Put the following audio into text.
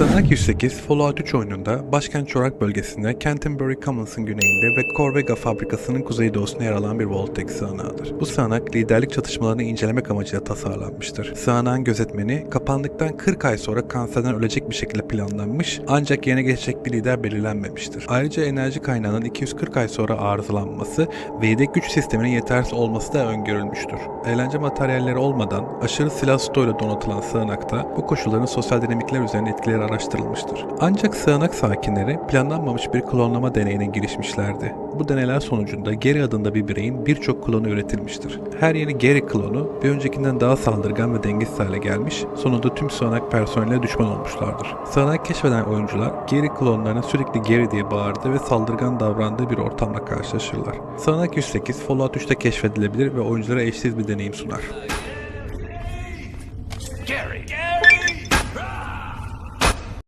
So Sığınak 108 Fallout 3 oyununda başkent çorak bölgesinde Canterbury Commons'ın güneyinde ve Corvega fabrikasının kuzeydoğusunda yer alan bir Voltec sığınağıdır. Bu sığınak liderlik çatışmalarını incelemek amacıyla tasarlanmıştır. Sığınağın gözetmeni kapandıktan 40 ay sonra kanserden ölecek bir şekilde planlanmış ancak yerine geçecek bir lider belirlenmemiştir. Ayrıca enerji kaynağının 240 ay sonra arızalanması ve yedek güç sisteminin yetersiz olması da öngörülmüştür. Eğlence materyalleri olmadan aşırı silah stoğuyla donatılan sığınakta bu koşulların sosyal dinamikler üzerine etkileri araştırılmıştır. Ancak sığınak sakinleri planlanmamış bir klonlama deneyine girişmişlerdi. Bu deneyler sonucunda Gary adında bir bireyin birçok klonu üretilmiştir. Her yeni Gary klonu bir öncekinden daha saldırgan ve dengesiz hale gelmiş, sonunda tüm sığınak personeline düşman olmuşlardır. Sığınak keşfeden oyuncular Gary klonlarına sürekli Gary diye bağırdığı ve saldırgan davrandığı bir ortamla karşılaşırlar. Sığınak 108 Fallout 3'te keşfedilebilir ve oyunculara eşsiz bir deneyim sunar.